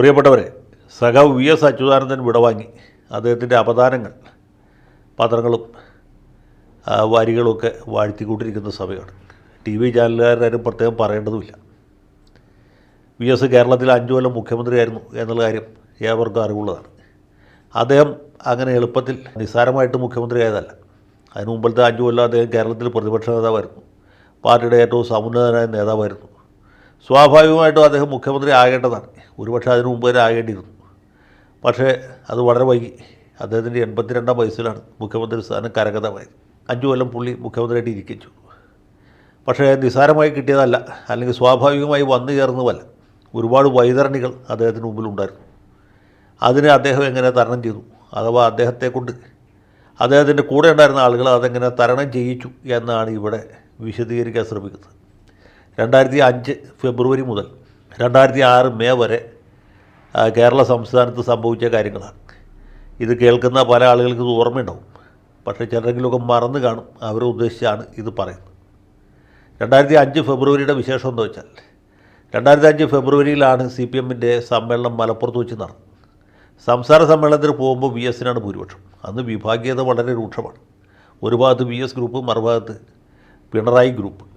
പ്രിയപ്പെട്ടവരെ സഖാവ് V S Achuthanandan വിടവാങ്ങി. അദ്ദേഹത്തിന്റെ അപദാനങ്ങൾ പത്രങ്ങളും വാരികളുമൊക്കെ വാഴ്ത്തിക്കൊണ്ടിരിക്കുന്ന സമയമാണ്. ടി വി ചാനലുകാരും പ്രത്യേകം പറയേണ്ടതുമില്ല. വി എസ് കേരളത്തിൽ അഞ്ചു കൊല്ലം മുഖ്യമന്ത്രിയായിരുന്നു എന്നുള്ള കാര്യം ഏവർക്കും അറിവുള്ളതാണ്. അദ്ദേഹം അങ്ങനെ എളുപ്പത്തിൽ നിസ്സാരമായിട്ട് മുഖ്യമന്ത്രിയായതല്ല. അതിനു മുമ്പത്തെ അഞ്ചു കൊല്ലം അദ്ദേഹം കേരളത്തിൽ പ്രതിപക്ഷ നേതാവായിരുന്നു. പാർട്ടിയുടെ ഏറ്റവും സമുന്നതനായ നേതാവായിരുന്നു. സ്വാഭാവികമായിട്ടും അദ്ദേഹം മുഖ്യമന്ത്രി ആകേണ്ടതാണ്. ഒരുപക്ഷെ അതിനു മുമ്പ് തന്നെ ആകേണ്ടിയിരുന്നു. പക്ഷേ അത് വളരെ വൈകി. അദ്ദേഹത്തിന്റെ എൺപത്തിരണ്ടാം വയസ്സിലാണ് മുഖ്യമന്ത്രി സ്ഥാനം കരഗതമായത്. അഞ്ചു കൊല്ലം പുള്ളി മുഖ്യമന്ത്രിയായിട്ട് ഇരിക്കിച്ചു പക്ഷേ നിസ്സാരമായി കിട്ടിയതല്ല. അല്ലെങ്കിൽ സ്വാഭാവികമായി വന്നു ചേർന്നതല്ല. ഒരുപാട് വൈതരണികൾ അദ്ദേഹത്തിന് മുമ്പിലുണ്ടായിരുന്നു. അതിനെ അദ്ദേഹം എങ്ങനെ തരണം ചെയ്തു? അഥവാ അദ്ദേഹത്തെക്കൊണ്ട് അദ്ദേഹത്തിന്റെ കൂടെ ഉണ്ടായിരുന്ന ആളുകൾ അതെങ്ങനെ തരണം ചെയ്യിച്ചു എന്നാണ് ഇവിടെ വിശദീകരിക്കാൻ ശ്രമിക്കുന്നത്. രണ്ടായിരത്തി അഞ്ച് ഫെബ്രുവരി മുതൽ രണ്ടായിരത്തി ആറ് മെയ് വരെ കേരള സംസ്ഥാനത്ത് സംഭവിച്ച കാര്യങ്ങളാണ്. ഇത് കേൾക്കുന്ന പല ആളുകൾക്ക് ഇത് ഓർമ്മയുണ്ടാവും. പക്ഷേ ചിലരെങ്കിലുമൊക്കെ മറന്നു കാണും അവരെ ഉദ്ദേശിച്ചാണ് ഇത് പറയുന്നത്. രണ്ടായിരത്തി അഞ്ച് ഫെബ്രുവരിയുടെ വിശേഷം എന്താ വെച്ചാൽ രണ്ടായിരത്തി അഞ്ച് ഫെബ്രുവരിയിലാണ് സി പി എമ്മിന്റെ സമ്മേളനം മലപ്പുറത്ത് വെച്ച് നടന്നത്. സംസ്ഥാന സമ്മേളനത്തിന് പോകുമ്പോൾ വി എസിനാണ് ഭൂരിപക്ഷം. അന്ന് വിഭാഗീയത വളരെ രൂക്ഷമാണ്. ഒരു ഭാഗത്ത് വി എസ് ഗ്രൂപ്പ് മറുഭാഗത്ത് പിണറായി ഗ്രൂപ്പ്.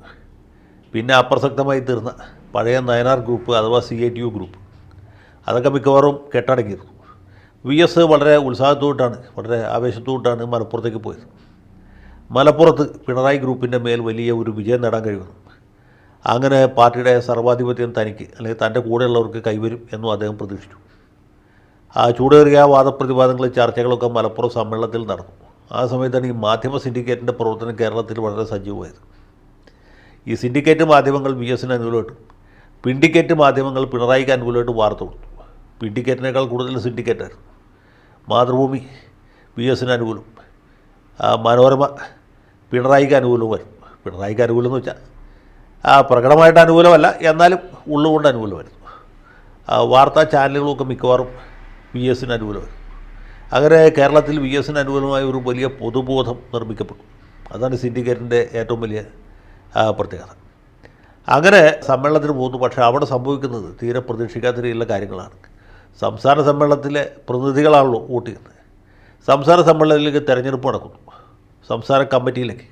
പിന്നെ അപ്രസക്തമായി തീർന്ന പഴയ നയനാർ ഗ്രൂപ്പ് അഥവാ C I T U group. അതൊക്കെ മിക്കവാറും കെട്ടടങ്ങിയിരുന്നു വി എസ് വളരെ ഉത്സാഹത്തോട്ടാണ് വളരെ ആവേശത്തോട്ടാണ് മലപ്പുറത്തേക്ക് പോയത്. മലപ്പുറത്ത് പിണറായി ഗ്രൂപ്പിന്റെ മേൽ വലിയ ഒരു വിജയം നേടാൻ കഴിയുന്നു. അങ്ങനെ പാർട്ടിയുടെ സർവാധിപത്യം തനിക്ക് അല്ലെങ്കിൽ തന്റെ കൂടെയുള്ളവർക്ക് കൈവരും എന്നും അദ്ദേഹം പ്രതീക്ഷിച്ചു. ആ ചൂടേറിയ വാദപ്രതിവാദങ്ങൾ ചർച്ചകളൊക്കെ മലപ്പുറം സമ്മേളനത്തിൽ നടന്നു. ആ സമയത്താണ് ഈ മാധ്യമ സിൻഡിക്കേറ്റിന്റെ പ്രവർത്തനം കേരളത്തിൽ വളരെ സജീവമായത്. ഈ സിൻഡിക്കേറ്റ് മാധ്യമങ്ങൾ വി എസിന് അനുകൂലമായിട്ടും പിൻഡിക്കേറ്റ് മാധ്യമങ്ങൾ പിണറായിക്ക് അനുകൂലമായിട്ട് വാർത്ത കൊടുത്തു പിൻഡിക്കേറ്റിനേക്കാൾ കൂടുതൽ സിൻഡിക്കേറ്റായിരുന്നു. മാതൃഭൂമി വി എസിന് അനുകൂലം. മനോരമ പിണറായിക്ക് അനുകൂലമായിരുന്നു പിണറായിക്ക് അനുകൂലം എന്ന് വെച്ചാൽ ആ പ്രകടമായിട്ട് അനുകൂലമല്ല എന്നാലും ഉള്ളുകൊണ്ട് അനുകൂലമായിരുന്നു. വാർത്താ ചാനലുകളൊക്കെ മിക്കവാറും വി എസിന് അനുകൂലമായിരുന്നു. അങ്ങനെ കേരളത്തിൽ വി എസിന് അനുകൂലമായ ഒരു വലിയ പൊതുബോധം നിർമ്മിക്കപ്പെട്ടു. അതാണ് സിൻഡിക്കേറ്റിന്റെ ഏറ്റവും വലിയ പ്രത്യേകത. അങ്ങനെ സമ്മേളനത്തിന് പോകുന്നു. പക്ഷേ അവിടെ സംഭവിക്കുന്നത് തീരെ പ്രതീക്ഷിക്കാത്ത രീതിയിലുള്ള കാര്യങ്ങളാണ്. സംസ്ഥാന സമ്മേളനത്തിലെ പ്രതിനിധികളാണല്ലോ വോട്ട് ചെയ്യുന്നത്. സംസ്ഥാന സമ്മേളനത്തിലേക്ക് തിരഞ്ഞെടുപ്പ് നടക്കുന്നു. സംസ്ഥാന കമ്മിറ്റിയിലേക്ക്.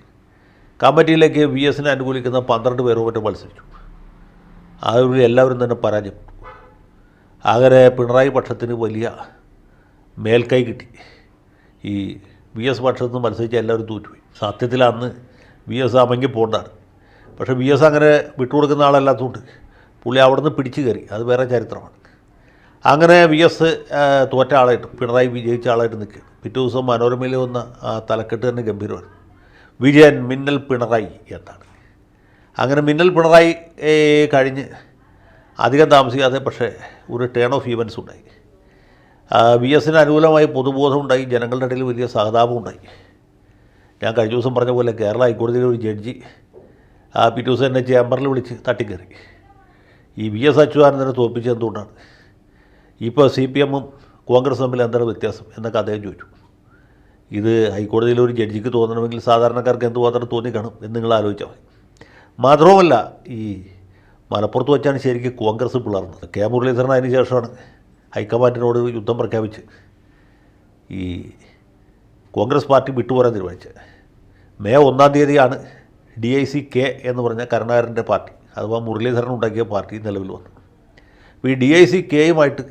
കമ്മിറ്റിയിലേക്ക് വി എസിനെ അനുകൂലിക്കുന്ന പന്ത്രണ്ട് പേരോ മറ്റും മത്സരിച്ചു. അതിൽ എല്ലാവരും തന്നെ പരാജയപ്പെട്ടു. അങ്ങനെ പിണറായി പക്ഷത്തിന് വലിയ മേൽക്കൈ കിട്ടി. ഈ വി എസ് പക്ഷത്ത് മത്സരിച്ച് എല്ലാവരും തോറ്റുപോയി. സത്യത്തിൽ അന്ന് വി എസ് അമങ്ങി പോകണ്ടാണ് പക്ഷേ വി എസ് അങ്ങനെ വിട്ടുകൊടുക്കുന്ന ആളല്ലാത്തതുകൊണ്ട് പുള്ളി അവിടെ നിന്ന് പിടിച്ചു കയറി. അത് വേറെ ചരിത്രമാണ്. അങ്ങനെ വി എസ് തോറ്റ ആളായിട്ട് പിണറായി വിജയിച്ച ആളായിട്ട് നിൽക്കുക പിറ്റേ ദിവസം മനോരമയിൽ വന്ന തലക്കെട്ട് തന്നെ ഗംഭീരമായിരുന്നു വിജയൻ മിന്നൽ പിണറായി എന്നാണ്. അങ്ങനെ മിന്നൽ പിണറായി കഴിഞ്ഞ് അധികം താമസിക്കാതെ പക്ഷേ ഒരു ടേൺ ഓഫ് ഈവൻസ് ഉണ്ടായി. വി എസിന് അനുകൂലമായി പൊതുബോധം ഉണ്ടായി. ജനങ്ങളുടെ ഇടയിൽ വലിയ സഹതാപം ഉണ്ടായി. ഞാൻ കഴിഞ്ഞ ദിവസം പറഞ്ഞ പോലെ കേരള ഹൈക്കോടതിയിലെ ഒരു ജഡ്ജി ആ പിറ്റേ ദിവസം എന്നെ ചേംബറിൽ വിളിച്ച് തട്ടിക്കയറി. ഈ വി എസ് അച്യുതാനന്ദനെ തോൽപ്പിച്ചത് എന്തുകൊണ്ടാണ്? ഇപ്പോൾ സി പി എമ്മും കോൺഗ്രസ് തമ്മിൽ എന്താണ് വ്യത്യാസം എന്നൊക്കെ അദ്ദേഹം ചോദിച്ചു. ഇത് ഹൈക്കോടതിയിൽ ഒരു ജഡ്ജിക്ക് തോന്നണമെങ്കിൽ സാധാരണക്കാർക്ക് എന്തുമാത്രം തോന്നിക്കാണും എന്ന് നിങ്ങൾ ആലോചിച്ചാൽ മതി. മാത്രവുമല്ല ഈ മലപ്പുറത്ത് വെച്ചാണ് ശരിക്കും കോൺഗ്രസ് പിളർന്നത്. കെ മുരളീധരൻ അതിന് ശേഷമാണ് ഹൈക്കമാൻഡിനോട് യുദ്ധം പ്രഖ്യാപിച്ച് ഈ കോൺഗ്രസ് പാർട്ടി വിട്ടുപോരാൻ തീരുമാനിച്ചത്. മെയ് ഒന്നാം തീയതിയാണ് ഡി ഐ സി കെ എന്ന് പറഞ്ഞ കരുണാകരന്റെ പാർട്ടി അഥവാ മുരളീധരൻ ഉണ്ടാക്കിയ പാർട്ടി നിലവിൽ വന്നു. അപ്പോൾ ഈ ഡി ഐ സി കെയുമായിട്ട്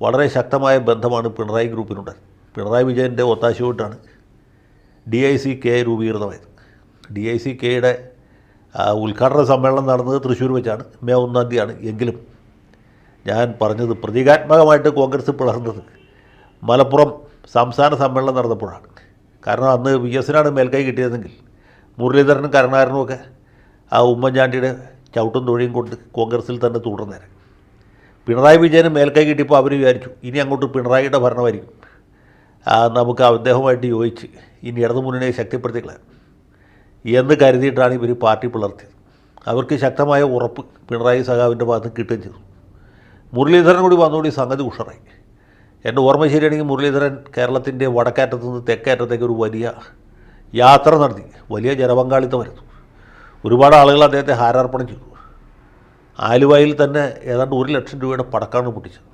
വളരെ ശക്തമായ ബന്ധമാണ് പിണറായി ഗ്രൂപ്പിനുണ്ടായത്. പിണറായി വിജയന്റെ ഒത്താശയോട്ടാണ് ഡി ഐ സി കെ രൂപീകൃതമായത്. ഡി ഐ സി കെയുടെ ഉദ്ഘാടന സമ്മേളനം നടന്നത് തൃശ്ശൂർ വെച്ചാണ് മേ ഒന്നാം തീയതിയാണ്. എങ്കിലും ഞാൻ പറഞ്ഞത് പ്രതീകാത്മകമായിട്ട് കോൺഗ്രസ് പിളർന്നത് മലപ്പുറം സംസ്ഥാന സമ്മേളനം നടന്നപ്പോഴാണ്. കാരണം അന്ന് വി എസിനാണ് മേൽക്കൈ കിട്ടിയതെങ്കിൽ മുരളീധരനും കരുണാകരനും ഒക്കെ ആ ഉമ്മൻചാണ്ടിയുടെ ചവിട്ടും തൊഴിയും കൊണ്ട് കോൺഗ്രസ്സിൽ തന്നെ തുടർന്നേരെ പിണറായി വിജയന് മേൽക്കൈ കിട്ടിയപ്പോൾ അവർ വിചാരിച്ചു ഇനി അങ്ങോട്ട് പിണറായിയുടെ ഭരണമായിരിക്കും. നമുക്ക് അദ്ദേഹവുമായിട്ട് യോജിച്ച് ഇനി ഇടതു മുന്നണിയെ ശക്തിപ്പെടുത്തിക്കളയാം എന്ന് കരുതിയിട്ടാണ് ഇവർ പാർട്ടി പിളർത്തിയത്. അവർക്ക് ശക്തമായ ഉറപ്പ് പിണറായി സഖാവിന്റെ ഭാഗത്ത് കിട്ടുകയും ചെയ്തു. മുരളീധരൻ കൂടി വന്നുകൂടി സംഗതി ഉഷറായി. എന്റെ ഓർമ്മ ശരിയാണെങ്കിൽ മുരളീധരൻ കേരളത്തിന്റെ വടക്കേറ്റത്തു നിന്ന് തെക്കേറ്റത്തേക്ക് ഒരു വലിയ യാത്ര നടത്തി. വലിയ ജനപങ്കാളിത്തമായിരുന്നു ഒരുപാട് ആളുകൾ അദ്ദേഹത്തെ ഹാരാർപ്പണം ചെയ്തു. ആലുവയിൽ തന്നെ ഏതാണ്ട് ഒരു ലക്ഷം രൂപയുടെ പടക്കാണ് പൊട്ടിച്ചത്.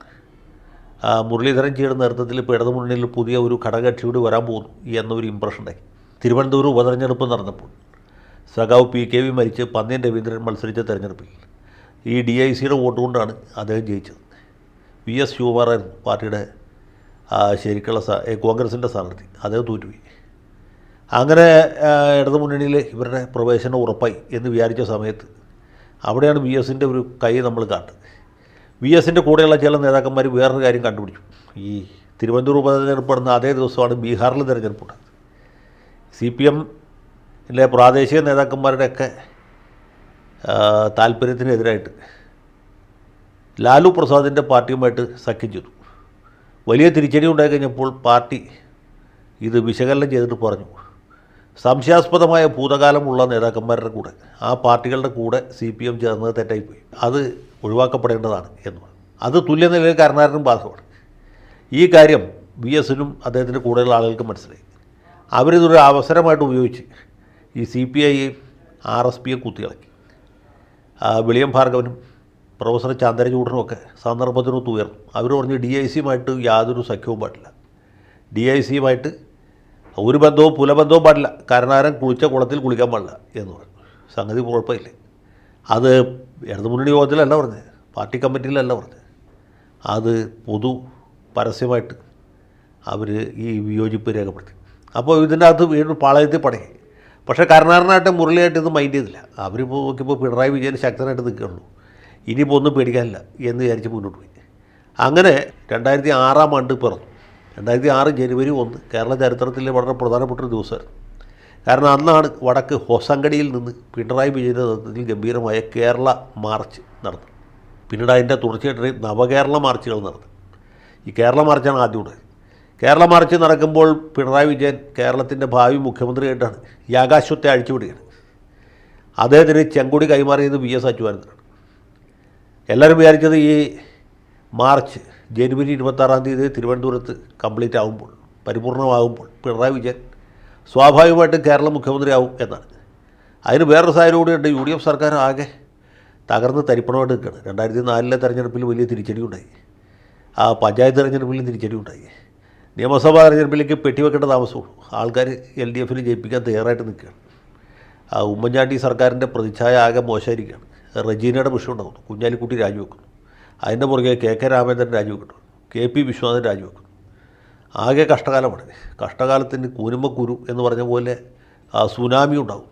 മുരളീധരൻ ജിയുടെ നേതൃത്വത്തിൽ ഇപ്പോൾ ഇടതുമുന്നണിയിൽ പുതിയ ഒരു ഘടകക്ഷിയോട് വരാൻ പോകുന്നു എന്നൊരു ഇമ്പ്രഷൻ ഉണ്ടായി. തിരുവനന്തപുരം ഉപതെരഞ്ഞെടുപ്പ് നടന്നപ്പോൾ സഖാവ് പി കെ വി മരിച്ച് പന്നിയൻ രവീന്ദ്രൻ മത്സരിച്ച തെരഞ്ഞെടുപ്പിൽ. ഈ ഡി ഐ സിയുടെ വോട്ട് കൊണ്ടാണ് അദ്ദേഹം ജയിച്ചത്. വി എസ് ശിവകുമാറായിരുന്നു പാർട്ടിയുടെ ശരിക്കുള്ള കോൺഗ്രസിന്റെ സ്ഥാനാർത്ഥി. അദ്ദേഹം തോറ്റുപോയി. അങ്ങനെ ഇടതു മുന്നണിയിൽ ഇവരുടെ പ്രവേശനം ഉറപ്പായി എന്ന് വിചാരിച്ച സമയത്ത് അവിടെയാണ് വി എസിന്റെ ഒരു കൈ നമ്മൾ കാട്ടുന്നത്. വി എസിന്റെ കൂടെയുള്ള ചില നേതാക്കന്മാർ വേറൊരു കാര്യം കണ്ടുപിടിച്ചു. ഈ തിരുവനന്തപുരം ഉപതെരഞ്ഞെടുപ്പ് നടന്ന അതേ ദിവസമാണ് ബീഹാറിൽ തിരഞ്ഞെടുപ്പുണ്ടായത് സി പി എമ്മിലെ പ്രാദേശിക നേതാക്കന്മാരുടെയൊക്കെ താല്പര്യത്തിനെതിരായിട്ട് ലാലു പ്രസാദിന്റെ പാർട്ടിയുമായിട്ട് സഖ്യം ചെയ്തു. വലിയ തിരിച്ചടി ഉണ്ടായി കഴിഞ്ഞപ്പോൾ പാർട്ടി ഇത് വിശകലനം ചെയ്തിട്ട് പറഞ്ഞു. സംശയാസ്പദമായ ഭൂതകാലമുള്ള നേതാക്കന്മാരുടെ കൂടെ ആ പാർട്ടികളുടെ കൂടെ സി പി എം ചേർന്നത് തെറ്റായിപ്പോയി. അത് ഒഴിവാക്കപ്പെടേണ്ടതാണ് എന്ന് അത് തുല്യനിലയിൽ കരുണാകരനും ബാധകമാണ്. ഈ കാര്യം വി എസിനും അദ്ദേഹത്തിന്റെ കൂടെയുള്ള ആളുകൾക്ക് മനസ്സിലായി. അവരിതൊരു അവസരമായിട്ട് ഉപയോഗിച്ച് ഈ സി പി ഐയും ആർ എസ് പിയെ കുത്തിയിളക്കി. വിളിയം ഭാർഗവനും പ്രൊഫസർ ചന്ദ്രചൂഡനും ഒക്കെ സന്ദർഭത്തിനൊത്ത് ഉയർന്നു. അവർ പറഞ്ഞു ഡി ഐ സിയുമായിട്ട് യാതൊരു സഖ്യവും പാടില്ല. ഡി ഐ സിയുമായിട്ട് ഒരു ബന്ധവും പുലബന്ധവും പാടില്ല. കരുണാകരൻ കുളിച്ച കുളത്തിൽ കുളിക്കാൻ പാടില്ല എന്ന് പറഞ്ഞു. സംഗതി കുഴപ്പമില്ല? അത് ഇടതുമുന്നണി യോഗത്തിലല്ല പറഞ്ഞത്. പാർട്ടി കമ്മിറ്റിയിലല്ല പറഞ്ഞത്. അത് പൊതു പരസ്യമായിട്ട് അവർ ഈ വിയോജിപ്പ് രേഖപ്പെടുത്തി. അപ്പോൾ ഇതിന്റെ അകത്ത് വീണ്ടും പാളയത്തിൽ പടങ്ങി. പക്ഷേ കരുണാകരനായിട്ട് മുരളിയായിട്ട് ഇത് മൈൻഡ് ചെയ്തില്ല. അവരിപ്പോൾ നോക്കിയപ്പോൾ പിണറായി വിജയൻ ശക്തനായിട്ട് നിൽക്കുകയുള്ളൂ. ഇനിയിപ്പോൾ ഒന്നും പേടിക്കാനില്ല എന്ന് വിചാരിച്ച് മുന്നോട്ട് പോയി. അങ്ങനെ രണ്ടായിരത്തി ആറാം ആണ്ട് പിറന്നു. രണ്ടായിരത്തി ആറ് ജനുവരി ഒന്ന് കേരള ചരിത്രത്തിലെ വളരെ പ്രധാനപ്പെട്ട ഒരു ദിവസമായിരുന്നു കാരണം അന്നാണ് വടക്ക് ഹൊസങ്കടിയിൽ നിന്ന് പിണറായി വിജയന്റെ നേതൃത്വത്തിൽ ഗംഭീരമായ കേരള മാർച്ച് നടന്നു പിന്നീട് അതിന്റെ തുടർച്ചയായിട്ട് നവകേരള മാർച്ചുകൾ നടന്നു ഈ കേരള മാർച്ചാണ് ആദ്യം ഉണ്ടായത്. കേരള മാർച്ച് നടക്കുമ്പോൾ പിണറായി വിജയൻ കേരളത്തിന്റെ ഭാവി മുഖ്യമന്ത്രിയായിട്ടാണ് ഈ ആകാശത്തെ അഴിച്ചുവിടുകയാണ്. അദ്ദേഹത്തിന് ചെങ്കൊടി കൈമാറിയത് വി എസ് അച്യുതാനന്ദനാണ്. എല്ലാവരും വിചാരിച്ചത് ഈ മാർച്ച് ജനുവരി ഇരുപത്താറാം തീയതി തിരുവനന്തപുരത്ത് കംപ്ലീറ്റ് ആകുമ്പോൾ പരിപൂർണമാകുമ്പോൾ പിണറായി വിജയൻ സ്വാഭാവികമായിട്ടും കേരള മുഖ്യമന്ത്രിയാവും എന്നാണ്. അതിന് വേറൊരു സാഹചര്യം കൂടിയുണ്ട് യു ഡി എഫ് സർക്കാർ ആകെ തകർന്ന് തരിപ്പണമായിട്ട് നിൽക്കുകയാണ്. രണ്ടായിരത്തി നാലിലെ തെരഞ്ഞെടുപ്പിൽ വലിയ തിരിച്ചടി ഉണ്ടായി ആ പഞ്ചായത്ത് തെരഞ്ഞെടുപ്പിലും തിരിച്ചടി ഉണ്ടായി നിയമസഭാ തെരഞ്ഞെടുപ്പിലേക്ക് പെട്ടിവെക്കേണ്ട താമസമുള്ളൂ. ആൾക്കാർ എൽ ഡി എഫിന് ജയിപ്പിക്കാൻ തയ്യാറായിട്ട് നിൽക്കുകയാണ്. ആ ഉമ്മൻചാണ്ടി സർക്കാരിന്റെ പ്രതിച്ഛായ ആകെ മോശമായിരിക്കുകയാണ്. റജീനയുടെ വിഷയം ഉണ്ടാകുന്നു. കുഞ്ഞാലിക്കുട്ടി രാജിവെക്കുന്നു. അതിന്റെ പുറകെ കെ കെ രാമേന്ദ്രൻ രാജിവെക്കുന്നു കെ പി വിശ്വനാഥൻ രാജിവെക്കുന്നു ആകെ കഷ്ടകാലമാണ് കഷ്ടകാലത്തിന് കൂനുമ്പ കുരു എന്ന് പറഞ്ഞ പോലെ സുനാമി ഉണ്ടാകും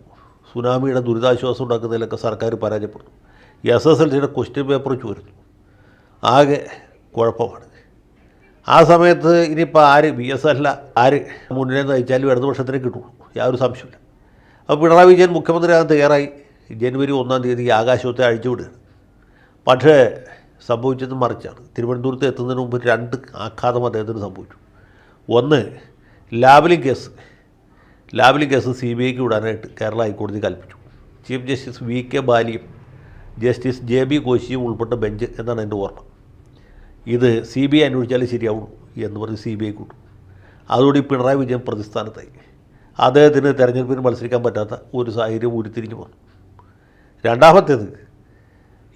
സുനാമിയുടെ ദുരിതാശ്വാസം ഉണ്ടാക്കുന്നതിലൊക്കെ സർക്കാർ പരാജയപ്പെടുന്നു. എസ് എസ് എൽ സിയുടെ ക്വസ്റ്റ്യൻ പേപ്പർ ചോരുന്നു. ആകെ കുഴപ്പമാണ് ആ സമയത്ത് ഇനിയിപ്പോൾ ആര് ബി എസ് അല്ല ആര് മുന്നിനെ നയിച്ചാലും ഇടതുപക്ഷത്തിനെ കിട്ടുള്ളൂ. യാതൊരു സംശയമില്ല അപ്പോൾ പിണറായി വിജയൻ മുഖ്യമന്ത്രിയാകാൻ തയ്യാറായി. ജനുവരി ഒന്നാം തീയതി ആകാശത്തെ അഴിച്ചുവിടുകയാണ്. പക്ഷേ സംഭവിച്ചത് മറിച്ചാണ്. തിരുവനന്തപുരത്ത് എത്തുന്നതിന് മുമ്പ് രണ്ട് ആഘാതം അദ്ദേഹത്തിന് സംഭവിച്ചു. ഒന്ന് Lavalin case. Lavalin case C B ഐക്ക് വിടാനായിട്ട് കേരള ഹൈക്കോടതി കൽപ്പിച്ചു. ചീഫ് ജസ്റ്റിസ് വി കെ ബാലിയും ജസ്റ്റിസ് ജെ ബി കോശിയും ഉൾപ്പെട്ട ബെഞ്ച് എന്നാണ് എന്റെ ഓർമ്മ. ഇത് സി ബി ഐ അന്വേഷിച്ചാലേ ശരിയാവുള്ളൂ എന്ന് പറഞ്ഞ് സി ബി ഐ കൂട്ടും. അതോടെ പിണറായി വിജയൻ പ്രതിസ്ഥാനത്തായി. അദ്ദേഹത്തിന് തെരഞ്ഞെടുപ്പിന് മത്സരിക്കാൻ പറ്റാത്ത ഒരു സാഹചര്യം ഉരുത്തിരിഞ്ഞു വന്നു രണ്ടാമത്തേത്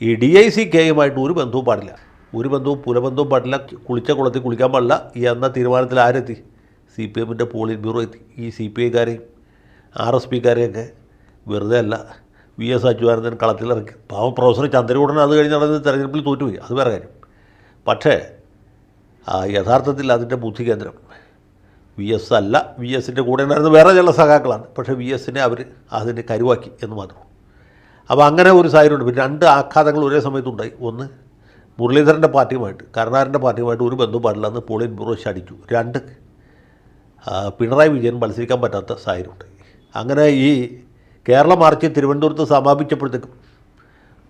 ഈ ഡി ഐ സി കെയുമായിട്ട് ഒരു ബന്ധവും പാടില്ല. ഒരു ബന്ധവും പുലബന്ധവും പാടില്ല. കുളിച്ച കുളത്തിൽ കുളിക്കാൻ പാടില്ല. എന്ന തീരുമാനത്തിൽ ആരെത്തി? സി പി എമ്മിന്റെ പോളിറ്റ് ബ്യൂറോ എത്തി. ഈ സി പി ഐക്കാരെയും ആർ എസ് പിക്കാരെയൊക്കെ വെറുതെ അല്ല വി എസ് അച്യുതാനന്ദൻ കളത്തിലിറക്കി. പാവം പ്രൊഫസർ ചന്ദ്രകൂടൻ അത് കഴിഞ്ഞ് നടന്നത് തെരഞ്ഞെടുപ്പിൽ തോറ്റുപോയി. അത് വേറെ കാര്യം. പക്ഷേ യഥാർത്ഥത്തിൽ അതിന്റെ ബുദ്ധി കേന്ദ്രം വി എസ് അല്ല. വി എസിന്റെ കൂടെ ഉണ്ടായിരുന്ന വേറെ ചില സഖാക്കളാണ്. പക്ഷേ വി എസിനെ അവർ അതിനെ കരുവാക്കി എന്ന് മാത്രം. അപ്പോൾ അങ്ങനെ ഒരു സാഹചര്യമുണ്ട്. പിന്നെ രണ്ട് ആഘാതങ്ങൾ ഒരേ സമയത്തുണ്ടായി. ഒന്ന് മുരളീധരന്റെ പാർട്ടിയുമായിട്ട് കരുണാകരന്റെ പാർട്ടിയുമായിട്ട് ഒരു ബന്ധവും പാടില്ലെന്ന് പോളിറ്റ് ബ്യൂറോ ശടിച്ചു രണ്ട് പിണറായി വിജയൻ മത്സരിക്കാൻ പറ്റാത്ത സാഹചര്യമുണ്ടായി. അങ്ങനെ ഈ കേരള മാർച്ച് തിരുവനന്തപുരത്ത് സമാപിച്ചപ്പോഴത്തേക്കും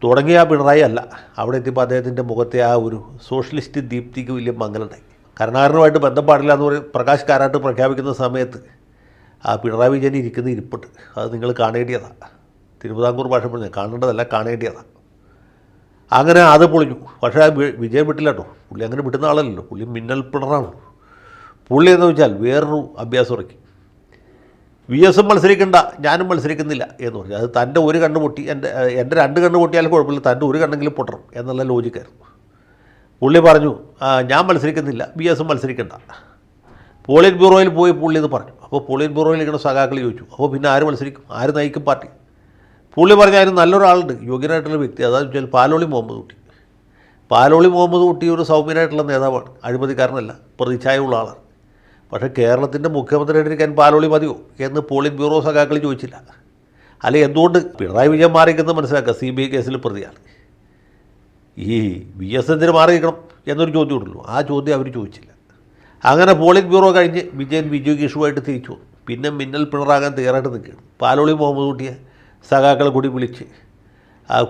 തുടങ്ങിയ പിണറായി അല്ല അവിടെ എത്തിയപ്പോൾ അദ്ദേഹത്തിന്റെ മുഖത്തെ ആ ഒരു സോഷ്യലിസ്റ്റ് ദീപ്തിക്ക് വലിയ മംഗലുണ്ടായി കരുണാകരനുമായിട്ട് ബന്ധം പാടില്ല എന്ന് പറയും പ്രകാശ് കാരാട്ട് പ്രഖ്യാപിക്കുന്ന സമയത്ത് ആ പിണറായി വിജയൻ ഇരിക്കുന്ന ഇരിപ്പുണ്ട്. അത് നിങ്ങൾ കാണേണ്ടിയതാണ് തിരുവിതാംകൂർ ഭാഷ പറഞ്ഞത് കാണേണ്ടതല്ല കാണേണ്ടിയതാണ് അങ്ങനെ അത് പൊളിഞ്ഞു. പക്ഷേ വിജയം വിട്ടില്ല കേട്ടോ പുള്ളി അങ്ങനെ വിട്ടുന്ന ആളല്ലല്ലോ. പുള്ളി മിന്നൽ പിണറാണ്. പുള്ളി എന്ന് വെച്ചാൽ വേറൊരു അഭ്യാസം ഇറക്കി വി എസും മത്സരിക്കണ്ട ഞാനും മത്സരിക്കുന്നില്ല എന്ന് പറഞ്ഞു. അത് തന്റെ ഒരു കണ്ണ് പൊട്ടി എന്റെ എന്റെ രണ്ട് കണ്ണ് പൊട്ടിയാലും കുഴപ്പമില്ല തന്റെ ഒരു കണ്ണെങ്കിലും പൊട്ടണം എന്നുള്ള ലോജിക്കായിരുന്നു. പുള്ളി പറഞ്ഞു ഞാൻ മത്സരിക്കുന്നില്ല ബി എസും മത്സരിക്കണ്ട. പോളിറ്റ് ബ്യൂറോയിൽ പോയി പുള്ളി ഇത് പറഞ്ഞു. അപ്പോൾ പോളിറ്റ് ബ്യൂറോയിൽ ഇങ്ങനെ സഖാക്കൾ ചോദിച്ചു. അപ്പോൾ പിന്നെ ആര് മത്സരിക്കും? ആര് നയിക്കും പാർട്ടി? പുള്ളി പറഞ്ഞ അതിന് നല്ലൊരാളുണ്ട്. യോഗ്യനായിട്ടുള്ള വ്യക്തി. അതാണെന്ന് വെച്ചാൽ പാലോളി മുഹമ്മദ് കുട്ടി. പാലോളി മുഹമ്മദ് കുട്ടി ഒരു സൗമ്യനായിട്ടുള്ള നേതാവാണ്. അഴിമതിക്കാരനല്ല. പ്രതിച്ഛായുള്ള ആളാണ്. പക്ഷേ കേരളത്തിന്റെ മുഖ്യമന്ത്രിയായിട്ടിരിക്കാൻ പാലോളി മതിയോ എന്ന് പോളിറ്റ് ബ്യൂറോ സഖാക്കൾ ചോദിച്ചില്ല. അല്ലെ എന്തുകൊണ്ട് പിണറായി വിജയൻ മാറിയിരിക്കുന്നത് മനസ്സിലാക്കുക? സി ബി ഐ കേസിൽ പ്രതിയാണ്. ഈ വി എസ് എന്തിന് മാറിയിരിക്കണം എന്നൊരു ചോദ്യം ഉണ്ടല്ലോ. ആ ചോദ്യം അവർ ചോദിച്ചില്ല. അങ്ങനെ പോളിറ്റ് ബ്യൂറോ കഴിഞ്ഞ് വിജയൻ വിജയ് കിഷുവായിട്ട് തിരിച്ചു പിന്നെ മിന്നൽ പിണറാകാൻ തയ്യാറായിട്ട് നിൽക്കുകയാണ്. പാലോളി മുഹമ്മദ് കുട്ടിയെ സഖാക്കളെ കൂടി വിളിച്ച്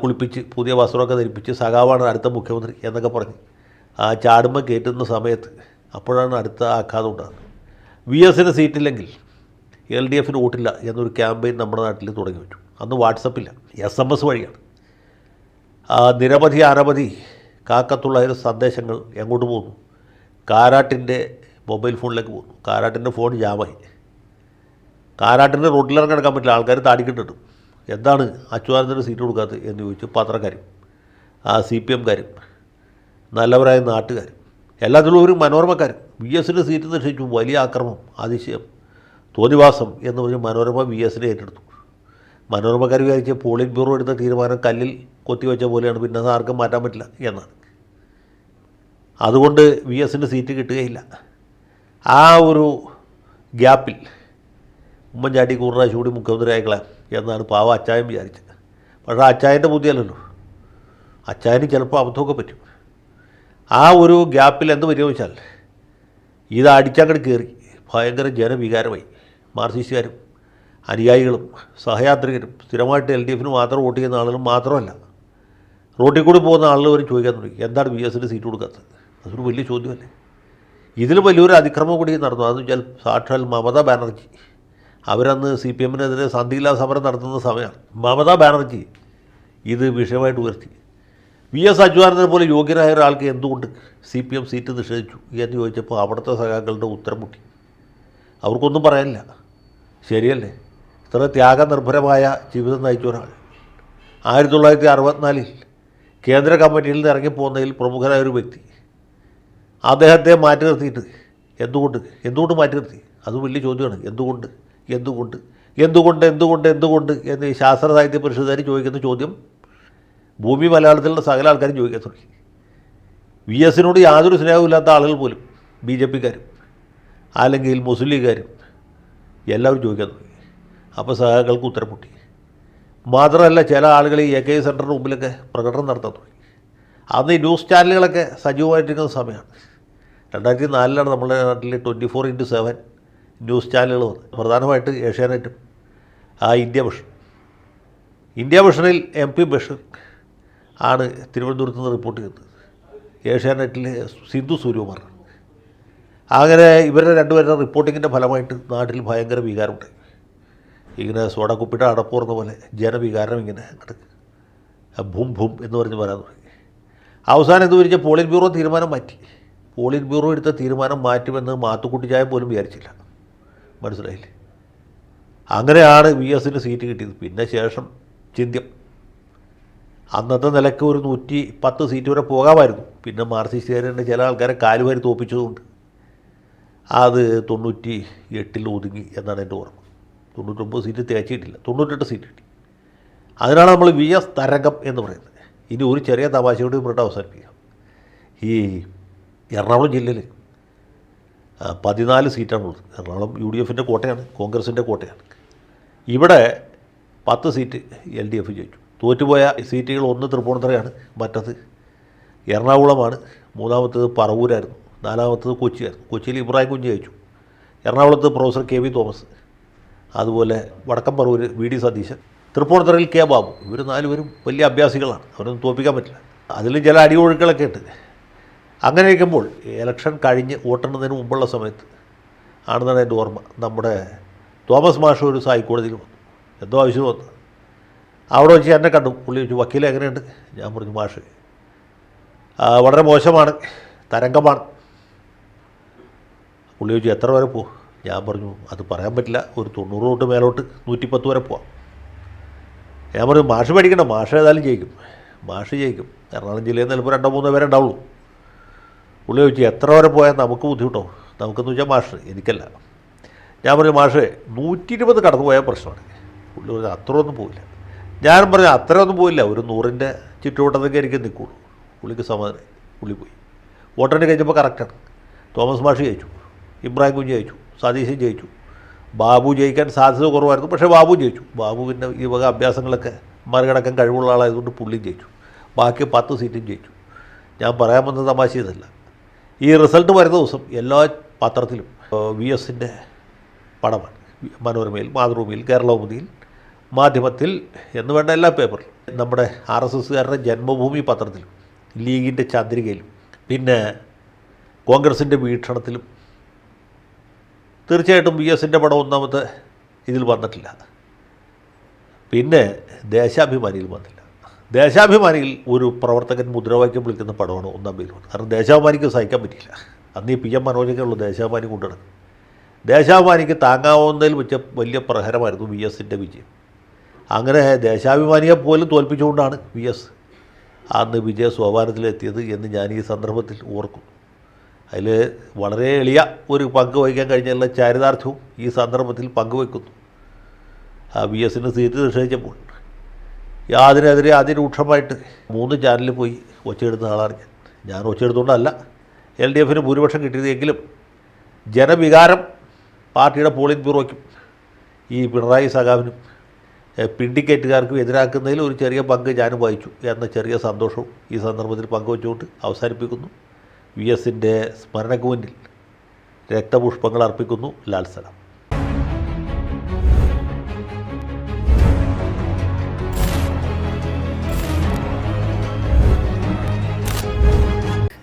കുളിപ്പിച്ച് പുതിയ വസ്ത്രമൊക്കെ ധരിപ്പിച്ച് സഖാവാണ് അടുത്ത മുഖ്യമന്ത്രി എന്നൊക്കെ പറഞ്ഞ്. ആ ചാടുമ്പോൾ കയറ്റുന്ന സമയത്ത് അപ്പോഴാണ് അടുത്ത ആഘാതം ഉണ്ടാകുന്നത്. വി എസിന് സീറ്റില്ലെങ്കിൽ എൽ ഡി എഫിന് വോട്ടില്ല എന്നൊരു ക്യാമ്പയിൻ നമ്മുടെ നാട്ടിൽ തുടങ്ങി വെച്ചു. അന്ന് വാട്സപ്പില്ല എസ് എം എസ് വഴിയാണ് നിരവധി അനവധി കാക്കത്തുള്ളായിരം സന്ദേശങ്ങൾ എങ്ങോട്ട് പോകുന്നു? കാരാട്ടിന്റെ മൊബൈൽ ഫോണിലേക്ക് പോകുന്നു. കാരാട്ടിന്റെ ഫോൺ ജാമായി. കാരാട്ടിന്റെ റോഡിലിറങ്ങി കിടക്കാൻ പറ്റില്ല. ആൾക്കാർ താടിക്കിട്ടിട്ടും എന്താണ് അച്യുതാനന്ദന് സീറ്റ് കൊടുക്കാത്തത് എന്ന് ചോദിച്ചു പത്രക്കാരും ആ സി പി എംകാരും നല്ലവരായ നാട്ടുകാരും എല്ലാത്തിലും ഒരു മനോരമക്കാരും. വി എസിന് സീറ്റ് നിശ്ചയിച്ചു വലിയ ആക്രമം അതിശയം തോന്നിവാസം എന്ന് പറഞ്ഞ് മനോരമ വി എസിനെ ഏറ്റെടുത്തു. മനോരമക്കാർ വിചാരിച്ച പോളിറ്റ് ബ്യൂറോ എടുത്ത തീരുമാനം കല്ലിൽ കൊത്തിവെച്ച പോലെയാണ് പിന്നെ അത് ആർക്കും മാറ്റാൻ പറ്റില്ല എന്നാണ്. അതുകൊണ്ട് വി എസിന്റെ സീറ്റ് കിട്ടുകയില്ല. ആ ഒരു ഗ്യാപ്പിൽ ഉമ്മൻചാണ്ടി കൂറാശ് കൂടി മുഖ്യമന്ത്രി ആയിക്കളാം എന്നാണ് പാവ അച്ചായൻ വിചാരിച്ചത്. പക്ഷേ അച്ചായന്റെ ബുദ്ധിയല്ലല്ലോ. അച്ചായന് ചിലപ്പോൾ അബദ്ധമൊക്കെ പറ്റും. ആ ഒരു ഗ്യാപ്പിൽ എന്ത് പറ്റുമെന്ന് വെച്ചാൽ ഇത് അടിച്ചങ്ങോട്ട് കയറി. ഭയങ്കര ജനവികാരമായി. മാർസിസ്റ്റുകാരും അനുയായികളും സഹയാത്രികരും സ്ഥിരമായിട്ട് എൽ ഡി എഫിന് മാത്രം വോട്ട് ചെയ്യുന്ന ആളുകളും മാത്രമല്ല. റോട്ടിൽ കൂടി പോകുന്ന ആളുകൾ ചോദിക്കാൻ തുടങ്ങി. എന്താണ് വി എസിന് സീറ്റ് കൊടുക്കാത്തത്? അതൊരു വലിയ ചോദ്യമല്ലേ? ഇതിൽ വലിയൊരു അതിക്രമം കൂടി നടന്നു. അതെന്ന് വെച്ചാൽ സാക്ഷാൽ മമതാ ബാനർജി അവരന്ന് സി പി എമ്മിനെതിരെ സന്ധിയില്ലാ സമരം നടത്തുന്ന സമയമാണ് മമതാ ബാനർജി ഇത് വിഷയമായിട്ട് ഉയർത്തി. വി എസ് അച്യുതാനന്ദനെ പോലെ യോഗ്യനായ ഒരാൾക്ക് എന്തുകൊണ്ട് സി പി എം സീറ്റ് നിഷേധിച്ചു എന്ന് ചോദിച്ചപ്പോൾ അവിടുത്തെ സഖാക്കളുടെ ഉത്തരം മുട്ടി. അവർക്കൊന്നും പറയാനില്ല. ശരിയല്ലേ? ഇത്ര ത്യാഗനിർഭരമായ ജീവിതം നയിച്ച ഒരാൾ. ആയിരത്തി തൊള്ളായിരത്തി അറുപത്തിനാലിൽ കേന്ദ്ര കമ്മിറ്റിയിൽ നിന്ന് ഇറങ്ങിപ്പോകുന്നതിൽ പ്രമുഖനായ ഒരു വ്യക്തി. അദ്ദേഹത്തെ മാറ്റി നിർത്തിയിട്ട് എന്തുകൊണ്ട്? എന്തുകൊണ്ട് മാറ്റി നിർത്തി? അത് വലിയ ചോദ്യമാണ്. എന്തുകൊണ്ട്? എന്തുകൊണ്ട്? എന്തുകൊണ്ട് എന്തുകൊണ്ട് എന്തുകൊണ്ട് എന്ന് ഈ ശാസ്ത്ര സാഹിത്യ പരിഷത്തുകാർ ചോദിക്കുന്ന ചോദ്യം ഭൂമി മലയാളത്തിലുള്ള സകല ആൾക്കാരും ചോദിക്കാൻ തുടങ്ങി. വി എസിനോട് യാതൊരു സ്നേഹമില്ലാത്ത ആളുകൾ പോലും ബി ജെ പിക്കാരും അല്ലെങ്കിൽ മുസ്ലിം ലീഗുകാരും എല്ലാവരും ചോദിക്കാൻ തുടങ്ങി. അപ്പോൾ സഹാക്കൾക്ക് ഉത്തരം പൊട്ടി മാത്രമല്ല ചില ആളുകൾ ഈ എ കെ സെന്ററിന് മുമ്പിലൊക്കെ പ്രകടനം നടത്താൻ തുടങ്ങി. അന്ന് ഈ ന്യൂസ് ചാനലുകളൊക്കെ സജീവമായിട്ടിരിക്കുന്ന സമയമാണ്. രണ്ടായിരത്തി നാലിലാണ് നമ്മുടെ നാട്ടിൽ twenty four into seven news ചാനലുകൾ പ്രധാനമായിട്ട് ഏഷ്യാനെറ്റും ആ ഇന്ത്യ വിഷൻ ഇന്ത്യ വിഷനിൽ എം പി ബഷീർ ആണ് തിരുവനന്തപുരത്ത് നിന്ന് റിപ്പോർട്ട് ചെയ്തത് ഏഷ്യാനെറ്റിൽ സിന്ധു സൂര്യകുമാർ. അങ്ങനെ ഇവരുടെ രണ്ടുപേരുടെ റിപ്പോർട്ടിങ്ങിന്റെ ഫലമായിട്ട് നാട്ടിൽ ഭയങ്കര വികാരമുണ്ടായി ഇങ്ങനെ കുപ്പിയുടെ അടപ്പൂർന്ന പോലെ ജനവികാരം ഇങ്ങനെ അങ്ങോട്ട് ഭൂം ഭൂം എന്ന് പറഞ്ഞ് വരാൻ തുടങ്ങി. അവസാനം എന്ന് വിരിച്ച പോളിറ്റ് ബ്യൂറോ തീരുമാനം മാറ്റി. പോളിറ്റ് ബ്യൂറോ എടുത്ത തീരുമാനം മാറ്റുമെന്ന് മാത്തുക്കുട്ടി ചായ പോലും വിചാരിച്ചില്ല. മനസ്സിലായില്ലേ? അങ്ങനെയാണ് വി എസിന് സീറ്റ് കിട്ടിയത്. പിന്നെ ശേഷം ചിന്ത്യം. അന്നത്തെ നിലയ്ക്ക് ഒരു നൂറ്റി പത്ത് സീറ്റ് വരെ പോകാമായിരുന്നു. പിന്നെ മാർക്സിസ്റ്റുകാരുടെ ചില ആൾക്കാരെ കാലുവാരി തോപ്പിച്ചതുകൊണ്ട്. അത് തൊണ്ണൂറ്റി എട്ടിൽ ഒതുങ്ങി എന്നാണ് എന്റെ ഓർമ്മ. തൊണ്ണൂറ്റൊമ്പത് സീറ്റ് തേച്ചിട്ടില്ല. തൊണ്ണൂറ്റെട്ട് സീറ്റ് കിട്ടി. അതിനാണ് നമ്മൾ വി എസ് തരംഗം എന്ന് പറയുന്നത്. ഇനി ഒരു ചെറിയ തമാശയോട് ഇവിടെ അവസാനിപ്പിക്കാം. ഈ എറണാകുളം ജില്ലയിൽ പതിനാല് സീറ്റാണുള്ളത് എറണാകുളം യു ഡി എഫിന്റെ കോട്ടയാണ് കോൺഗ്രസിന്റെ കോട്ടയാണ്. ഇവിടെ പത്ത് സീറ്റ് എൽ ഡി എഫ് ജയിച്ചു. തോറ്റുപോയ സീറ്റുകൾ ഒന്ന് തൃപ്പൂണിത്തറയാണ് മറ്റത് എറണാകുളമാണ്. മൂന്നാമത്തത് പറവൂരായിരുന്നു നാലാമത്തത് കൊച്ചിയായിരുന്നു കൊച്ചിയിൽ ഇബ്രാഹിം കുഞ്ഞ് ജയിച്ചു. എറണാകുളത്ത് പ്രൊഫസർ കെ വി തോമസ് അതുപോലെ വടക്കം പറവൂർ വി ഡി സതീശൻ തൃപ്പൂണിത്തറയിൽ കെ ബാബു. ഇവർ നാലുപേരും വലിയ അഭ്യാസികളാണ് അവരൊന്നും തോൽപ്പിക്കാൻ പറ്റില്ല. അതിൽ ചില അടിയൊഴുക്കുകളൊക്കെ ഉണ്ട്. അങ്ങനെ ഇരിക്കുമ്പോൾ ഇലക്ഷൻ കഴിഞ്ഞ് വോട്ടെണ്ണുന്നതിന് മുമ്പുള്ള സമയത്ത് ആണെന്നാണ് എന്റെ ഓർമ്മ. നമ്മുടെ തോമസ് മാഷ് ഒരു സായിക്കോടതിയിൽ വന്നു. എന്തോ ആവശ്യം വന്നു. അവിടെ വെച്ച് എന്നെ കണ്ടു. പുള്ളി ചോദിച്ചു വക്കീൽ എങ്ങനെയുണ്ട്? ഞാൻ പറഞ്ഞു മാഷ് വളരെ മോശമാണ്. തരംഗമാണ്. പുള്ളി ചോദിച്ചു എത്ര വരെ പോകും ഞാൻ പറഞ്ഞു അത് പറയാൻ പറ്റില്ല. ഒരു തൊണ്ണൂറ് തൊട്ട് മേലോട്ട് നൂറ്റിപ്പത്ത് വരെ പോവാം. ഞാൻ പറഞ്ഞു മാഷ് പഠിക്കണ്ട മാഷ് ഏതായാലും ജയിക്കും. മാഷ് ജയിക്കും. എറണാകുളം ജില്ലയിൽ നിന്ന് ചിലപ്പോൾ രണ്ടോ മൂന്നോ പേരെ ഉണ്ടാവുള്ളൂ. പുള്ളി ചോദിച്ചു എത്ര വരെ പോയാൽ നമുക്ക് ബുദ്ധിമുട്ടോ? നമുക്കെന്ന് വെച്ചാൽ മാഷ് എനിക്കല്ല. ഞാൻ പറഞ്ഞു മാഷേ നൂറ്റി ഇരുപത് കടന്നു പോയാൽ പ്രശ്നമാണ്. പുള്ളി പറഞ്ഞു അത്രയൊന്നും പോയില്ല ഞാൻ പറഞ്ഞു അത്രയൊന്നും പോയില്ല ഒരു നൂറിന്റെ ചുറ്റുവട്ടത്തൊക്കെ എനിക്ക് നിൽക്കുള്ളൂ. പുള്ളിക്ക് സമാധാനം പുള്ളി പോയി. വോട്ടെണ്ണി കഴിഞ്ഞപ്പോൾ കറക്റ്റാണ്. തോമസ് മാഷ് ജയിച്ചു ഇബ്രാഹിം കുഞ്ഞ് ജയിച്ചു സതീശൻ ജയിച്ചു. ബാബു ജയിക്കാൻ സാധ്യത കുറവായിരുന്നു പക്ഷേ ബാബു ജയിച്ചു. ബാബു പിന്നെ ഈ വക അഭ്യാസങ്ങളൊക്കെ മറികടക്കാൻ കഴിവുള്ള ആളായതുകൊണ്ട് പുള്ളിയും ജയിച്ചു. ബാക്കി പത്ത് സീറ്റും ജയിച്ചു. ഞാൻ പറയാൻ വന്ന തമാശ ഇതല്ല. ഈ റിസൾട്ട് വരുന്ന ദിവസം എല്ലാ പത്രത്തിലും വി എസിന്റെ പടമാണ്. മനോരമയിൽ മാതൃഭൂമിയിൽ കേരളകൗമുദിയിൽ മാധ്യമത്തിൽ എന്ന് വേണ്ട എല്ലാ പേപ്പറിലും. നമ്മുടെ ആർ എസ് എസ്സുകാരുടെ ജന്മഭൂമി പത്രത്തിലും ലീഗിന്റെ ചന്ദ്രികയിലും പിന്നെ കോൺഗ്രസിന്റെ വീക്ഷണത്തിലും തീർച്ചയായിട്ടും വി എസിന്റെ പടം ഒന്നാമത്തെ ഇതിൽ വന്നിട്ടില്ല. പിന്നെ ദേശാഭിമാനിയിൽ വന്നില്ല. ദേശാഭിമാനിയിൽ ഒരു പ്രവർത്തകൻ മുദ്രാവാക്യം വിളിക്കുന്ന പടമാണ് ഒന്നാം വന്നത് കാരണം ദേശാഭിമാനിക്ക് സഹിക്കാൻ പറ്റിയില്ല. അന്ന് ഈ പി എം മനോജൊക്കെ ഉള്ളൂ ദേശാഭിമാനി കൊണ്ടുനടക്കുന്നത് ദേശാഭിമാനിക്ക് താങ്ങാവുന്നതിൽ വെച്ച വലിയ പ്രഹരമായിരുന്നു വി എസിന്റെ വിജയം. അങ്ങനെ ദേശാഭിമാനിയെ പോലും തോൽപ്പിച്ചുകൊണ്ടാണ് വി എസ് അന്ന് വിജയ സോപാനത്തിലെത്തിയത് എന്ന് ഞാൻ ഈ സന്ദർഭത്തിൽ ഓർക്കുന്നു അതിൽ വളരെ എളിയ ഒരു പങ്ക് വഹിക്കാൻ കഴിഞ്ഞുള്ള ചാരിതാർത്ഥ്യവും ഈ സന്ദർഭത്തിൽ പങ്കുവയ്ക്കുന്നു ആ വി എസിന് സീറ്റ് നിഷേധിച്ചപ്പോൾ അതിനെതിരെ അതിരൂക്ഷമായിട്ട് മൂന്ന് ചാനലിൽ പോയി ഒച്ചയെടുത്ത ആളാണ് ഞാൻ. ഞാൻ ഒച്ചയെടുത്തുകൊണ്ടല്ല എൽ ഡി എഫിന് ഭൂരിപക്ഷം കിട്ടിയതെങ്കിലും ജനവികാരം പാർട്ടിയുടെ പോളിംഗ് ബ്യൂറോയ്ക്കും ഈ പിണറായി സഖാവിനും പിണ്ടിക്കേറ്റുകാർക്കും എതിരാക്കുന്നതിൽ ഒരു ചെറിയ പങ്ക് ഞാനും വഹിച്ചു എന്ന ചെറിയ സന്തോഷവും ഈ സന്ദർഭത്തിൽ പങ്കുവച്ചുകൊണ്ട് അവസാനിപ്പിക്കുന്നു. വി എസിന്റെ സ്മരണയ്ക്ക് മുന്നിൽ രക്തപുഷ്പങ്ങൾ അർപ്പിക്കുന്നു. ലാൽ